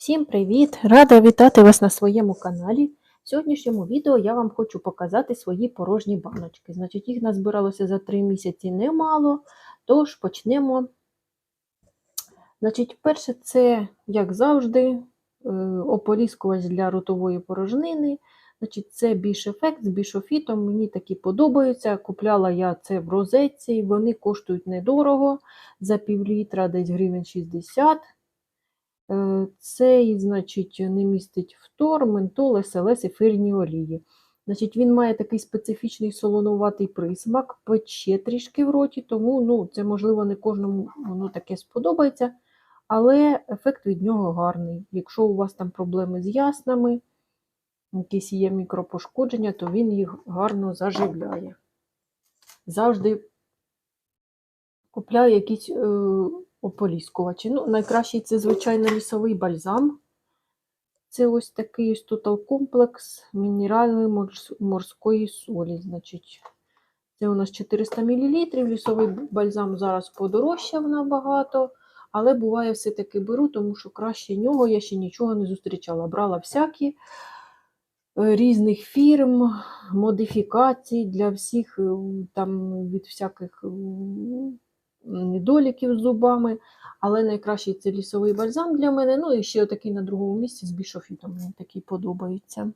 Всім привіт! Рада вітати вас на своєму каналі. В сьогоднішньому відео я вам хочу показати свої порожні баночки. Значить, їх назбиралося за 3 місяці немало, тож почнемо. Значить, перше, це, як завжди, е, ополіскувач для ротової порожнини. Значить, Це більш ефект з бішофітом. Мені такі подобаються. Купляла я це в розетці, вони коштують недорого. За пів літра десь гривень 60 Е, Цей, значить, не містить фтор, ментол, СЛС, ефірні олії. Значить, Він має такий специфічний солонуватий присмак, пече трішки в роті, тому ну, це, можливо, не кожному воно таке сподобається, але ефект від нього гарний. Якщо у вас там проблеми з яснами, якісь є мікропошкодження, то він їх гарно заживляє. Завжди купляю якісь е, ополіскувачі. Ну, найкращий це, звичайно, лісовий бальзам. Це ось такий ось Total комплекс мінеральної морської солі. Значить, це у нас 400 мл. Лісовий бальзам зараз подорожчав набагато, але буває, все-таки беру, тому що краще нього я ще нічого не зустрічала. Брала всякі е, різних фірм, модифікацій для всіх, е, там від всяких м, недоліків з зубами. Але найкращий це лісовий бальзам для мене. Ну і ще отакий на другому місці з бішофітом. Мені такий подобається.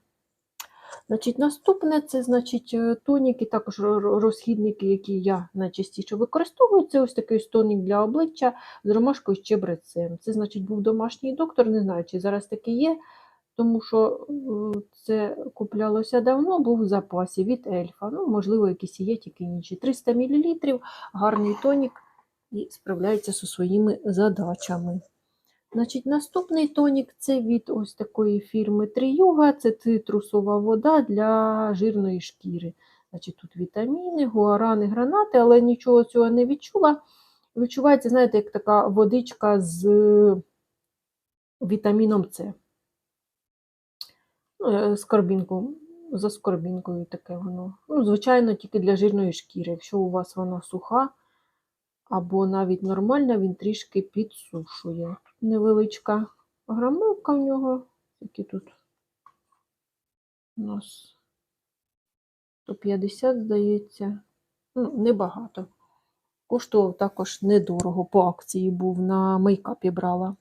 Значить, Наступне це значить, е, тоніки, також ро- ро- розхідники, які я найчастіше використовую. Це ось такий тонік для обличчя з ромашкою з чебрецем. Це, значить, був домашній доктор, не знаю, чи зараз таке є, тому що е, це куплялося давно, був в запасі від ельфа. Ну, можливо, якісь є, тільки інші. 300 мл, гарний тонік і справляється зі своїми задачами. Значить, наступний тонік це від ось такої фірми Тріюга, це цитрусова вода для жирної шкіри. Значить, Тут вітаміни, гуарани, гранати, але нічого цього не відчула. Відчувається, знаєте, як така водичка з вітаміном С. Ну, е, скорбінку, за скорбінкою таке воно. Ну, звичайно, тільки для жирної шкіри. Якщо у вас вона суха, або навіть нормальна, він трішки підсушує. Невеличка грамовка в нього. Які тут у нас 150, здається. Ну, небагато. Коштував також недорого, по акції був, на мейкапі брала.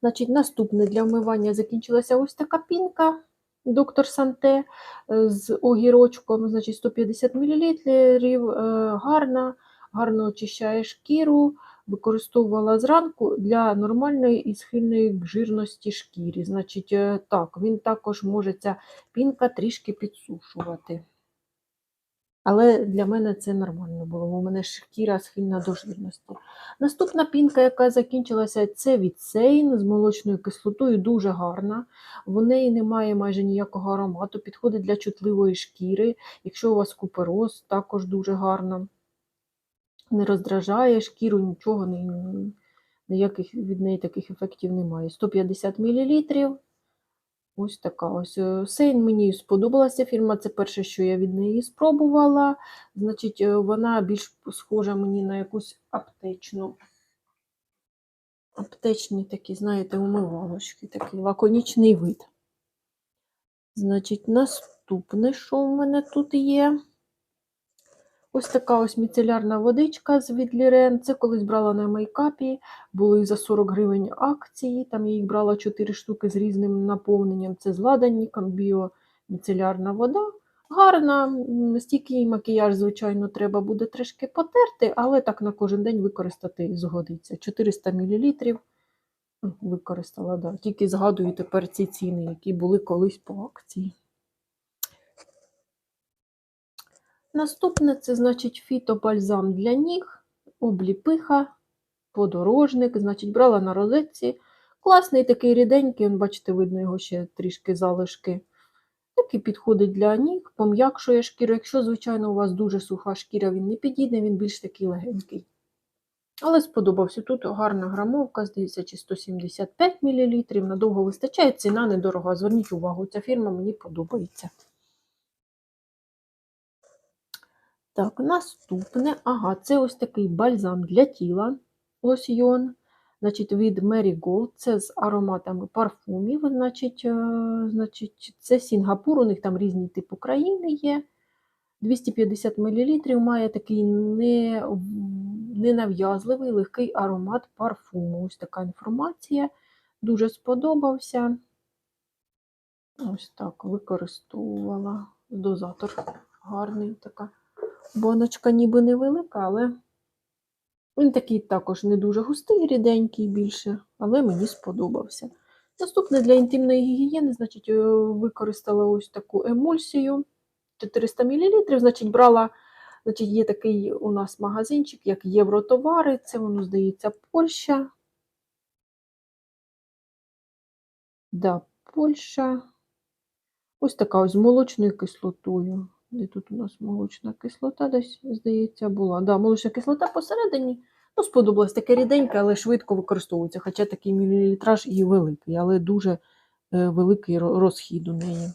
Значить, наступне для вмивання закінчилася ось така пінка. Доктор Санте е, з огірочком, значить 150 мл, гарна, гарно очищає шкіру, використовувала зранку для нормальної і схильної к жирності шкіри. Значить, е, так, він також може ця пінка трішки підсушувати. Але для мене це нормально було, бо у мене шкіра схильна до жирності. Наступна пінка, яка закінчилася, це від з молочною кислотою, дуже гарна. В неї немає майже ніякого аромату, підходить для чутливої шкіри. Якщо у вас купероз, також дуже гарна. Не роздражає шкіру, нічого, ні- ніяких від неї таких ефектів немає. 150 мл. Ось така ось. е, Сейн мені сподобалася фірма, це перше, що я від неї спробувала. Значить, е, вона більш схожа мені на якусь аптечну. Аптечні такі, знаєте, умивалочки, такий лаконічний вид. Значить, наступне, що в мене тут є? Ось така ось міцелярна водичка з Відлірен. Це колись брала на мейкапі, були за 40 гривень акції. Там я їх брала 4 штуки з різним наповненням. Це з ладанником, біоміцелярна вода. Гарна, м, стійкий макіяж, звичайно, треба буде трішки потерти, але так на кожен день використати згодиться. 400 мл використала, да. тільки згадую тепер ці ціни, які були колись по акції. Наступне це значить фітобальзам для ніг, обліпиха, подорожник. Значить, брала на розетці. Класний такий ріденький, он, бачите, видно його ще трішки залишки. Такий підходить для ніг, пом'якшує шкіру. Якщо, звичайно, у вас дуже суха шкіра, він не підійде, він більш такий легенький. Але сподобався. Тут гарна грамовка, здається, чи 175 мл. Надовго вистачає, ціна недорога. Зверніть увагу, ця фірма мені подобається. Так, наступне, ага, це ось такий бальзам для тіла, лосьйон. Значить, від Marigold, це з ароматами парфумів. Значить, е, значить, це Сінгапур, у них там різні типи країни є. 250 мл має такий не, ненав'язливий легкий аромат парфуму. Ось така інформація. Дуже сподобався. Ось так використовувала. Дозатор гарний така. Баночка ніби невелика, але він такий також не дуже густий, ріденький більше, але мені сподобався. Наступне для інтимної гігієни, значить, е, використала ось таку емульсію 400 мл. Значить, брала, значить, є такий у нас магазинчик, як Євротовари. Це воно, здається, Польща. Да, Польща. Ось така ось з молочною кислотою. Де тут у нас молочна кислота десь, здається, була. Да, молочна кислота посередині. Ну, сподобалось таке ріденьке, але швидко використовується. Хоча такий мілілітраж і великий, але дуже е, великий розхід у неї.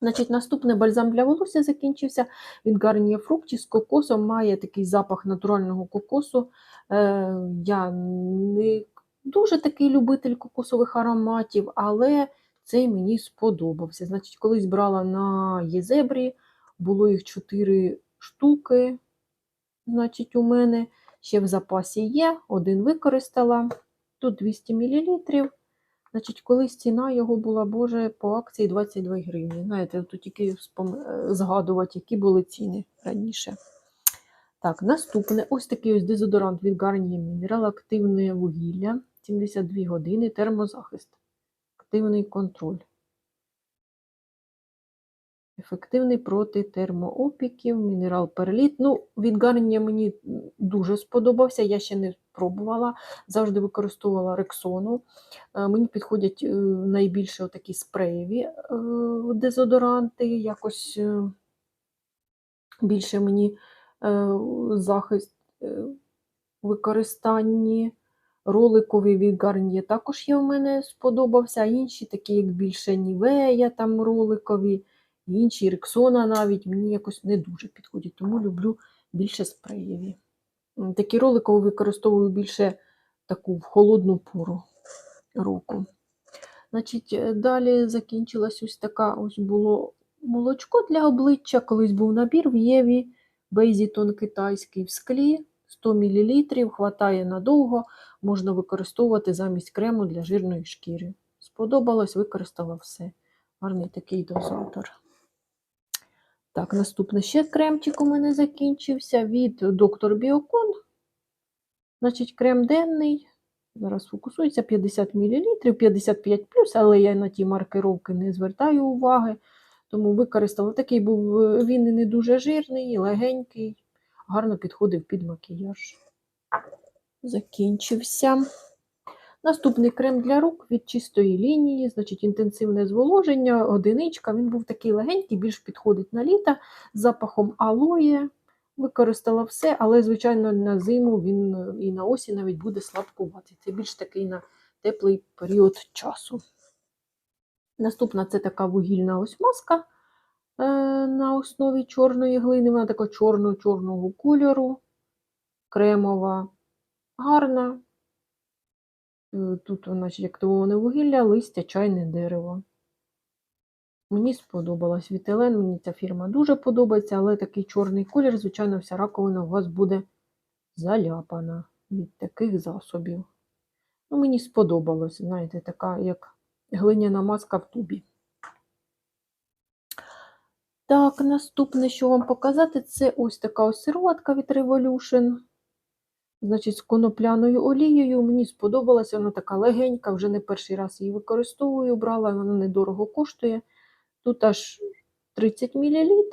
Значить, наступний бальзам для волосся закінчився. Від Garnier Fructis з кокосом має такий запах натурального кокосу. Е, я не дуже такий любитель кокосових ароматів, але цей мені сподобався. Значить, колись брала на Єзебрі, було їх 4 штуки. Значить, у мене ще в запасі є, один використала. Тут 200 мл. Значить, колись ціна його була, боже, по акції 22 гривні. Знаєте, тут тільки е, згадувати, які були ціни раніше. Так, наступне ось такий ось дезодорант від Garnier Mineral, активне вугілля, 72 години, термозахист, активний контроль. Ефективний проти термоопіків, мінерал перліт. Ну, від Garnier мені дуже сподобався, я ще не пробувала, завжди використовувала рексону. Е, Мені підходять е, найбільше такі спреєві е, дезодоранти, якось більше мені захист використанні. Роликовий від Garnier також є у мене сподобався, інші, такі як більше Нівея, там роликові, інші Рексона навіть мені якось не дуже підходять, тому люблю більше спреєві. Такі роликові використовую більше таку в холодну пору року. Значить, е, далі закінчилась ось така ось було молочко для обличчя. Колись був набір в Єві, Бейзітон китайський в склі, 100 мл, хватає надовго, можна використовувати замість крему для жирної шкіри. Сподобалось, використала все. Гарний такий дозатор. Так, наступний ще кремчик у мене закінчився від доктор Біокон. Значить, крем денний. Зараз фокусується 50 мл, 55 але я на ті маркировки не звертаю уваги. Тому використала такий був, він і не дуже жирний, легенький, гарно підходив під макіяж. Закінчився. Наступний крем для рук від чистої лінії, значить інтенсивне зволоження, одиничка. Він був такий легенький, більш підходить на літо з запахом алоє. Використала все, але, звичайно, на зиму він і на осінь навіть буде слабкувати. Це більш такий на теплий період часу. Наступна це така вугільна ось маска на основі чорної глини. Вона така чорно-чорного кольору, кремова, гарна. Е, Тут, значить, активоване вугілля, листя, чайне дерево. Мені сподобалась Вітелен, мені ця фірма дуже подобається, але такий чорний колір, звичайно, вся раковина у вас буде заляпана від таких засобів. Ну, мені сподобалось, знаєте, така як глиняна маска в тубі. Так, наступне, що вам показати, це ось така ось сироватка від Revolution. Значить, з конопляною олією. Мені сподобалася, вона така легенька, вже не перший раз її використовую, брала, вона недорого коштує. Тут аж 30 мл.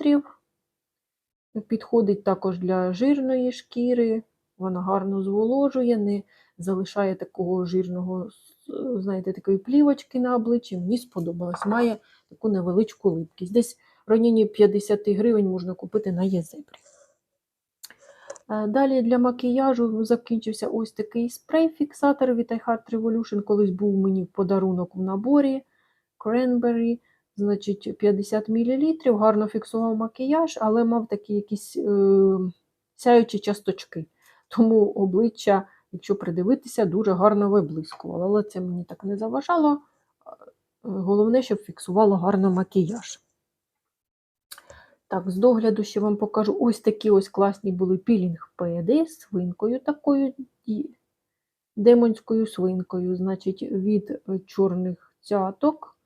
Підходить також для жирної шкіри. Вона гарно зволожує, не залишає такого жирного, знаєте, такої плівочки на обличчі. Мені сподобалось. Має таку невеличку липкість. Десь районі 50 гривень можна купити на Єзебрі. Е, Далі для макіяжу закінчився ось такий спрей-фіксатор від iHeart Revolution. Колись був мені в подарунок в наборі Cranberry, значить 50 мл. Гарно фіксував макіяж, але мав такі якісь е, сяючі часточки. Тому обличчя якщо придивитися, дуже гарно виблискувало. Але це мені так не заважало. Е, Головне, щоб фіксувало гарно макіяж. Так, з догляду ще вам покажу. Ось такі ось класні були пілінг-педи з свинкою такою демонською свинкою, значить, від е, чорних цяток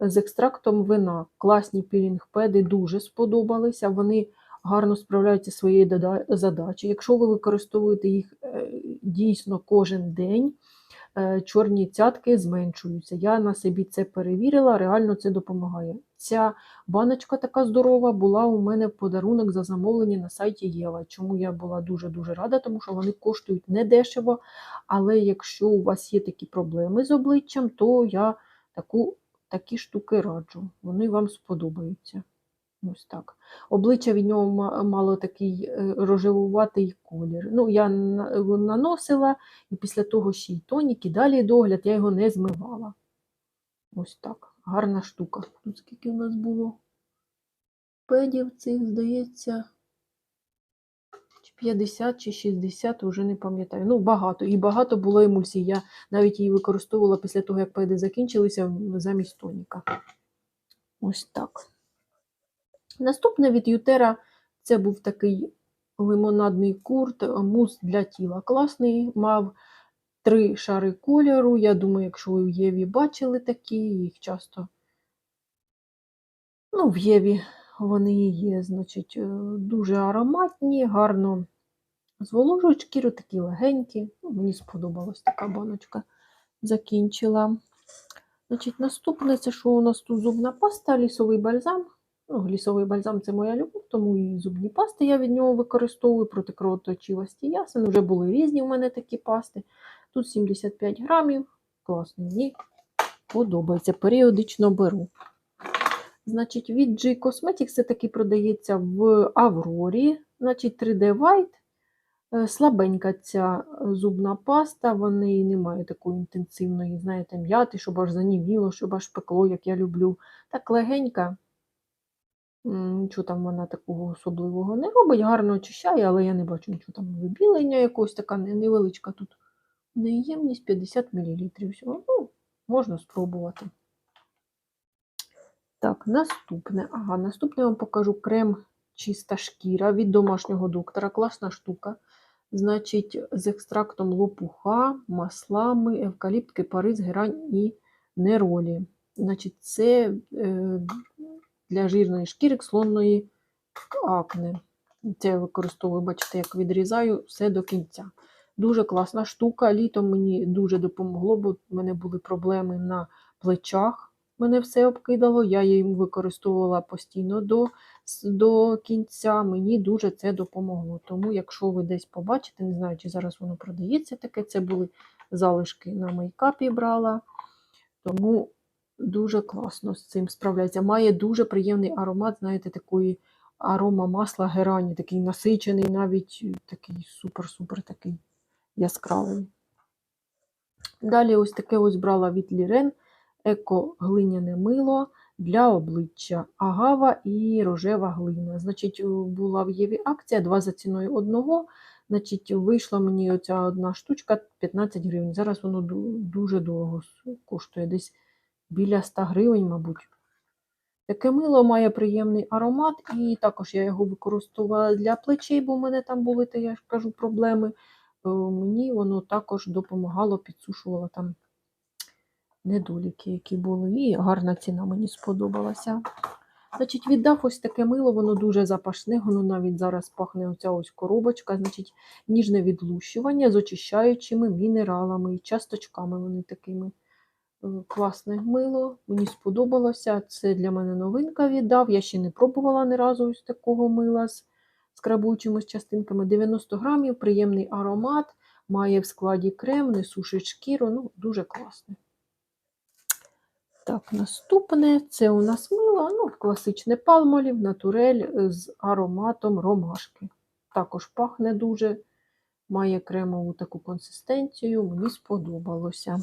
з екстрактом вина. Класні пілінг-педи дуже сподобалися. Вони гарно справляються своєю задачею. Якщо ви використовуєте їх е, дійсно кожен день, чорні цятки зменшуються. Я на собі це перевірила, реально це допомагає. Ця баночка така здорова була у мене в подарунок за замовлення на сайті Єва. Чому я була дуже-дуже рада, тому що вони коштують недешево. Але якщо у вас є такі проблеми з обличчям, то я таку, такі штуки раджу. Вони вам сподобаються. Ось так. Обличчя від нього мало такий е, рожевуватий колір. Ну, я на- наносила, і після того ще й тонік, і далі догляд, я його не змивала. Ось так. Гарна штука. Тут скільки в нас було педів цих, здається, чи 50 чи 60, вже не пам'ятаю. Ну, багато. І багато було емульсій. Я навіть її використовувала після того, як педи закінчилися замість тоніка. Ось так. Наступне від Ютера це був такий лимонадний курт, мус для тіла. Класний, мав три шари кольору. Я думаю, якщо ви в Єві бачили такі, їх часто ну, в Єві вони є, значить, е, дуже ароматні, гарно зволожують шкіру, такі легенькі. Ну, мені сподобалась така баночка. Закінчила. Значить, наступне це що у нас тут зубна паста, лісовий бальзам. Ну, лісовий бальзам це моя любов, тому і зубні пасти я від нього використовую проти кровоточивості ясен. Вже були різні в мене такі пасти. Тут 75 грамів. Класно, мені подобається. Періодично беру. Значить, від G Cosmetics це таки продається в Аврорі. Значить, 3D White. Е, Слабенька ця зубна паста, в неї немає такої інтенсивної, знаєте, м'яти, щоб аж заніміло, щоб аж пекло, як я люблю. Так легенька. Нічого там вона такого особливого не робить, гарно очищає, але я не бачу нічого там вибілення якогось, така невеличка тут. В неї ємність 50 мл всього. Ну, можна спробувати. Так, наступне. Ага, наступне я вам покажу крем чиста шкіра від домашнього доктора. Класна штука. Значить, з екстрактом лопуха, маслами, евкаліпт, кипарис, герань і неролі. Значить, це е, для жирної шкіри слонної акне. Це я використовую, бачите, як відрізаю все до кінця. Дуже класна штука. Літом мені дуже допомогло, бо в мене були проблеми на плечах. Мене все обкидало, я її використовувала постійно до, до кінця. Мені дуже це допомогло. Тому, якщо ви десь побачите, не знаю, чи зараз воно продається таке, це були залишки на мейкапі брала. Тому дуже класно з цим справляється. Має дуже приємний аромат, знаєте, такої арома масла герані, такий насичений, навіть е, такий супер-супер такий яскравий. Далі ось таке ось брала від Лірен еко глиняне мило для обличчя, агава і рожева глина. Значить, була в Єві акція 2 за ціною одного. Значить, вийшла мені оця одна штучка 15 гривень. Зараз воно дуже дорого коштує, десь біля 100 гривень, мабуть. Таке мило має приємний аромат, і також я його використовувала для плечей, бо в мене там були, я ж кажу, проблеми. Е, Мені воно також допомагало, підсушувало там недоліки, які були. І гарна ціна мені сподобалася. Значить, віддав ось таке мило, воно дуже запашне, воно навіть зараз пахне оця ось коробочка. Значить, ніжне відлущування з очищаючими мінералами і часточками вони такими. Е, Класне мило, мені сподобалося. Це для мене новинка віддав. Я ще не пробувала ні разу ось такого мила з скрабуючими частинками. 90 грамів, приємний аромат, має в складі крем, не сушить шкіру. Ну, дуже класне. Так, наступне це у нас мило, ну, класичне палмолів, натурель з ароматом ромашки. Також пахне дуже, має кремову таку консистенцію, мені сподобалося.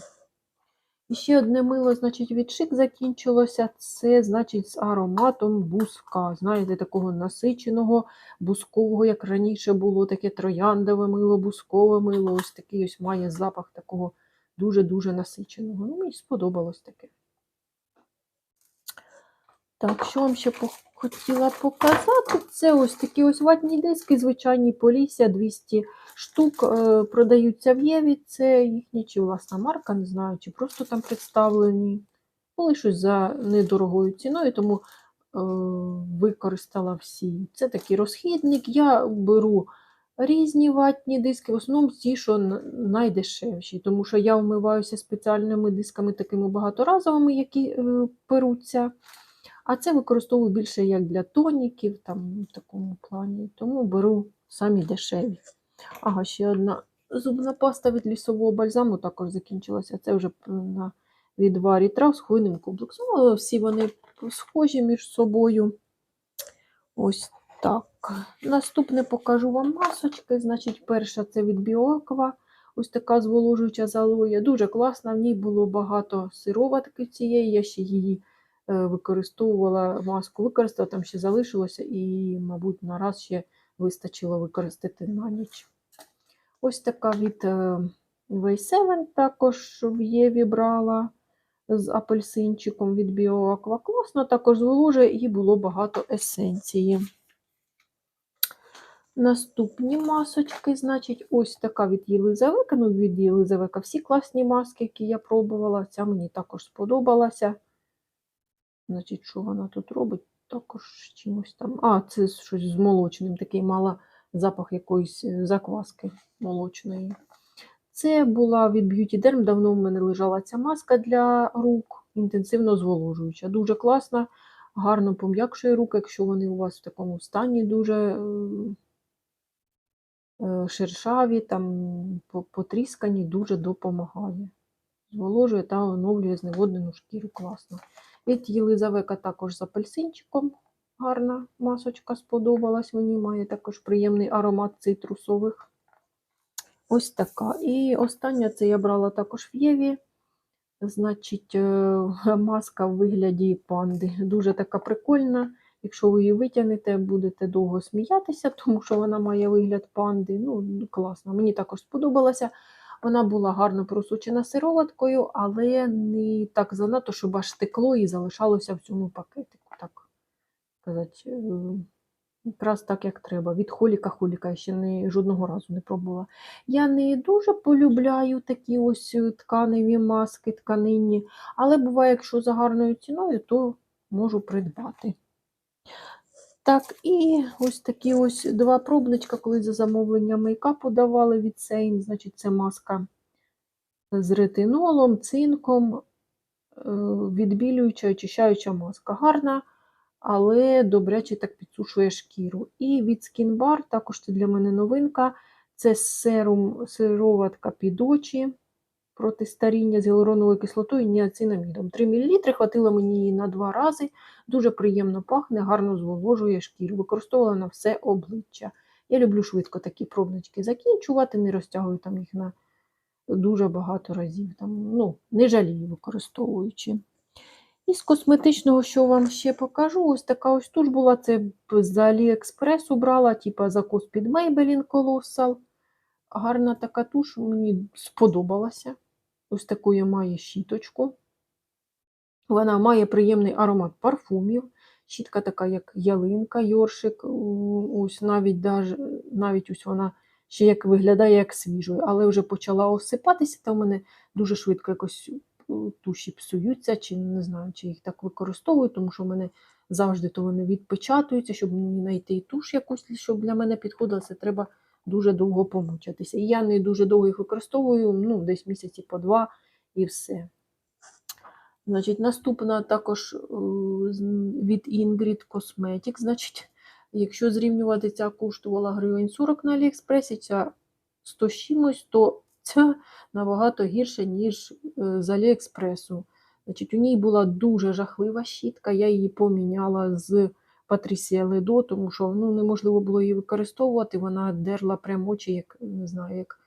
І ще одне мило, значить, від шик закінчилося. Це, значить, з ароматом буска. Знаєте, такого насиченого, бускового, як раніше було, таке трояндове мило, бускове мило. Ось такий ось має запах такого дуже-дуже насиченого. Ну, мені сподобалось таке. Так, що вам ще хотіла показати? Це ось такі ось ватні диски, звичайні Полісся, 200 штук е, продаються в Єві. Це їхня чи власна марка, не знаю, чи просто там представлені. Були щось за недорогою ціною, тому е, використала всі. Це такий розхідник. Я беру різні ватні диски, в основному ті, що найдешевші, тому що я вмиваюся спеціальними дисками, такими багаторазовими, які е, перуться. А це використовую більше як для тоніків, там в такому плані. Тому беру самі дешеві. Ага, ще одна зубна паста від лісового бальзаму також закінчилася. Це вже на відварі трав з хвойним комплексом. Ну, але всі вони схожі між собою. Ось так. Наступне покажу вам масочки. Значить, перша це від Біоаква. Ось така зволожуюча залоя. Дуже класна. В ній було багато сироватки цієї. Я ще її використовувала, маску використала, там ще залишилося, і, мабуть, на раз ще вистачило використати на ніч. Ось така від е, V7 також в Єві брала з апельсинчиком від Біоаква. Класно, також зволожує і було багато есенції. Наступні масочки, значить, ось така від Єлизавека. Ну, від Єлизавека всі класні маски, які я пробувала. Ця мені також сподобалася. Значить, що вона тут робить? Також чимось там. А, це щось з молочним, такий мала запах якоїсь е, закваски молочної. Це була від Beauty Derm. Давно в мене лежала ця маска для рук, інтенсивно зволожуюча. Дуже класна, гарно пом'якшує руки, якщо вони у вас в такому стані дуже е, е, шершаві, там потріскані, дуже допомагає. Зволожує та оновлює зневоднену шкіру класно. Від Єлизавека також з апельсинчиком гарна масочка сподобалась. Мені має також приємний аромат цитрусових. Ось така. І остання це я брала також в Єві. Значить, е, маска в вигляді панди. Дуже така прикольна. Якщо ви її витягнете, будете довго сміятися, тому що вона має вигляд панди. Ну, класно. Мені також сподобалася. Вона була гарно просучена сироваткою, але не так занадто, щоб аж текло і залишалося в цьому пакетику. Так сказати, е, якраз так, як треба. Від холіка-холіка я ще не, жодного разу не пробувала. Я не дуже полюбляю такі ось е, тканеві маски, тканинні, але буває, якщо за гарною ціною, то можу придбати. Так, і ось такі ось два пробничка, коли за замовлення мейкапу давали від Сейн. Значить, це маска з ретинолом, цинком, е, відбілююча, очищаюча маска. Гарна, але добряче так підсушує шкіру. І від Skin Bar, також це для мене новинка. Це серум, сироватка під очі проти старіння з гіалуроновою кислотою і ніацинамідом. 3 мл, хватило мені її на два рази. Дуже приємно пахне, гарно зволожує шкіру. Використовувала на все обличчя. Я люблю швидко такі пробнички закінчувати, не розтягую там їх на дуже багато разів. Там, ну, не жалію використовуючи. І з косметичного, що вам ще покажу, ось така ось туш була, це з Аліекспресу брала, типа закус під Maybelline Colossal. Гарна така туш, мені сподобалася. Ось таку я маю щіточку. Вона має приємний аромат парфумів. Щітка така, як ялинка, йоршик. Ось навіть, навіть ось вона ще як виглядає як свіжою, але вже почала осипатися, та в мене дуже швидко якось е, туші псуються, чи не знаю, чи їх так використовую, тому що в мене завжди то вони відпечатуються, щоб мені знайти туш якусь, щоб для мене підходила, це треба дуже довго помучитися. І я не дуже довго їх використовую, ну, десь місяці по два і все. Значить, наступна також е, від Ingrid Cosmetics. Значить, якщо зрівнювати, ця коштувала гривень 40 на Аліекспресі, ця 100 з чимось, то ця набагато гірше, ніж е, з Аліекспресу. Значить, у ній була дуже жахлива щітка, я її поміняла з Патрісія Ледо, тому що ну, неможливо було її використовувати. Вона дерла прямо очі, як не знаю, як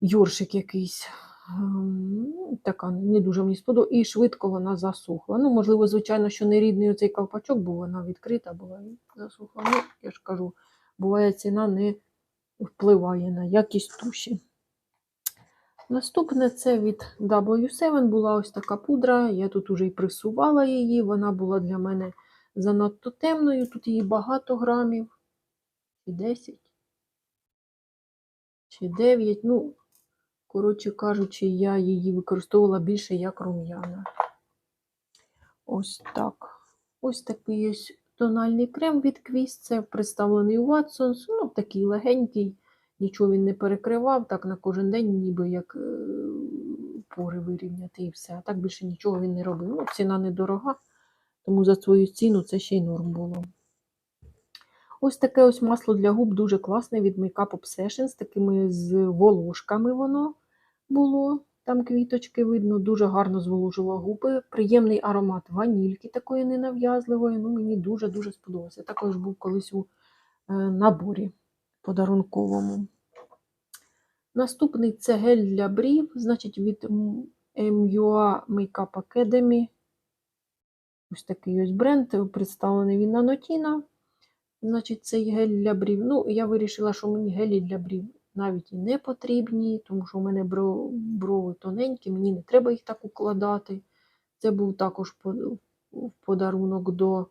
Йоршик якийсь. Ем, Така не дуже мені сподобалась. І швидко вона засохла. Ну, можливо, звичайно, що не рідний оцей ковпачок, бо вона відкрита була і засохла. Ну, я ж кажу, буває, ціна не впливає на якість туші. Наступне це від W7 була ось така пудра. Я тут уже і присувала її. Вона була для мене занадто темною. Тут її багато грамів. Чи 10, чи 9. Ну, коротше кажучи, я її використовувала більше як рум'яна. Ось так. Ось такий ось тональний крем від Квіст. Це представлений у Watsons. Ну, такий легенький. Нічого він не перекривав, так на кожен день, ніби як е, пори вирівняти і все. А так більше нічого він не робив. Ну, ціна недорога, тому за свою ціну це ще й норм було. Ось таке ось масло для губ дуже класне від Makeup Obsession, з такими з волошками воно було. Там квіточки видно, дуже гарно зволожувало губи. Приємний аромат ванільки такої ненав'язливої. Ну, мені дуже-дуже сподобалося. Також був колись у е, наборі подарунковому. Наступний це гель для брів, значить, від MUA Makeup Academy. Ось такий ось бренд, представлений він на Нотіна. Значить, цей гель для брів. Ну, я вирішила, що мені гелі для брів навіть і не потрібні, тому що у мене брови тоненькі, мені не треба їх так укладати. Це був також в подарунок до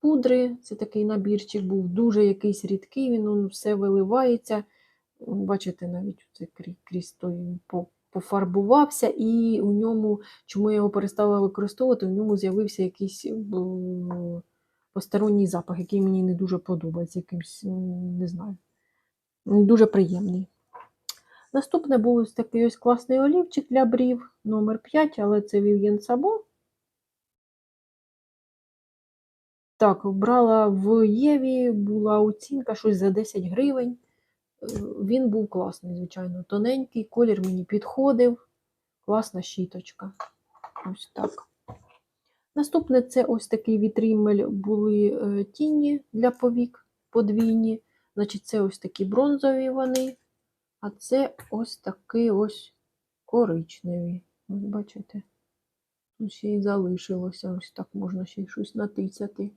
пудри. Це такий набірчик був дуже якийсь рідкий, він все виливається. Бачите, навіть крізь той пофарбувався, і у ньому, чому я його перестала використовувати, у ньому з'явився якийсь посторонній запах, який мені не дуже подобається, якимсь, не знаю, м, дуже приємний. Наступне був ось такий ось класний олівчик для брів, номер 5, але це Vivienne Sabo. Так, брала в Єві, була оцінка щось за 10 гривень. Він був класний, звичайно, тоненький, колір мені підходив. Класна щіточка. Ось так. Наступне це ось такий вітрімель були е, тіні для повік подвійні. Значить, це ось такі бронзові вони, а це ось такі ось коричневі. Ось бачите? Тут ще й залишилося. Ось так можна ще й щось натицяти.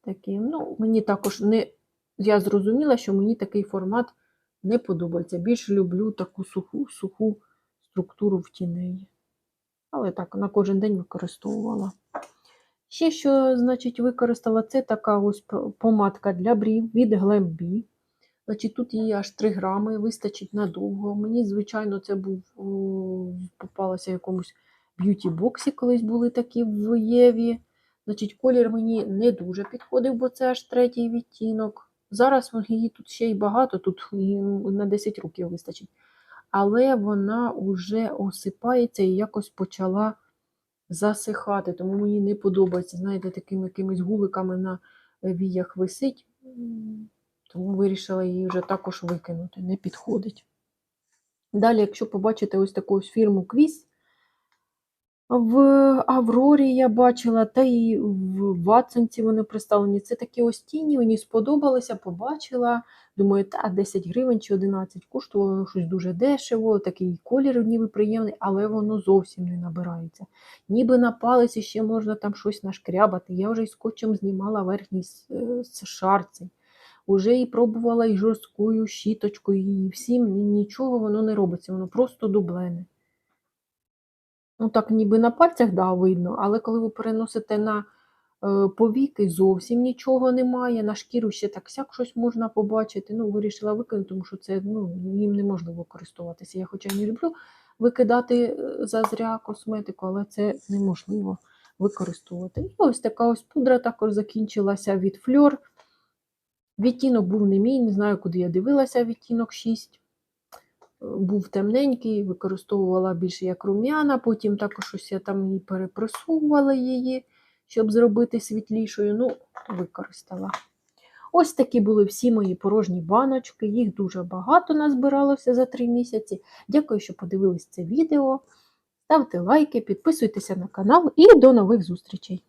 Такі, ну, мені також не. Я зрозуміла, що мені такий формат не подобається. Більше люблю таку суху, суху структуру в тінеї. Але так, на кожен день використовувала. Ще що, значить, використала, це така ось помадка для брів від Glambi. Значить, тут її аж 3 грами, вистачить надовго. Мені, звичайно, це був попалося в якомусь б'юті-боксі, колись були такі в Єві. Значить, колір мені не дуже підходив, бо це аж третій відтінок. Зараз її тут ще й багато, тут на 10 років вистачить. Але вона вже осипається і якось почала засихати, тому мені не подобається. Знаєте, такими якимись гуликами на віях висить. Тому вирішила її вже також викинути, не підходить. Далі, якщо побачите ось таку фірму Квіз, в Аврорі я бачила, та і в Ватсонці вони представлені. Це такі ось мені сподобалося, побачила. Думаю, та 10 гривень чи 11 коштувало воно щось дуже дешево, такий колір ніби приємний, але воно зовсім не набирається. Ніби на палиці ще можна там щось нашкрябати. Я вже і скотчем знімала верхній е, с- Уже і пробувала і жорсткою щіточкою, і всім нічого воно не робиться, воно просто дублене. Ну так, ніби на пальцях да, видно, але коли ви переносите на е, повіки, зовсім нічого немає. На шкіру ще так сяк щось можна побачити. Ну, вирішила викинути, тому що це ну, їм неможливо користуватися. Я хоча не люблю викидати е, зазря косметику, але це неможливо використовувати. І ось така ось пудра також закінчилася від Fleur. Відтінок був не мій, не знаю, куди я дивилася, відтінок 6 був темненький, використовувала більше як рум'яна, потім також ось я там і перепресовувала її, щоб зробити світлішою. Ну, використала. Ось такі були всі мої порожні баночки. Їх дуже багато назбиралося за 3 місяці. Дякую, що подивились це відео. Ставте лайки, підписуйтеся на канал і до нових зустрічей!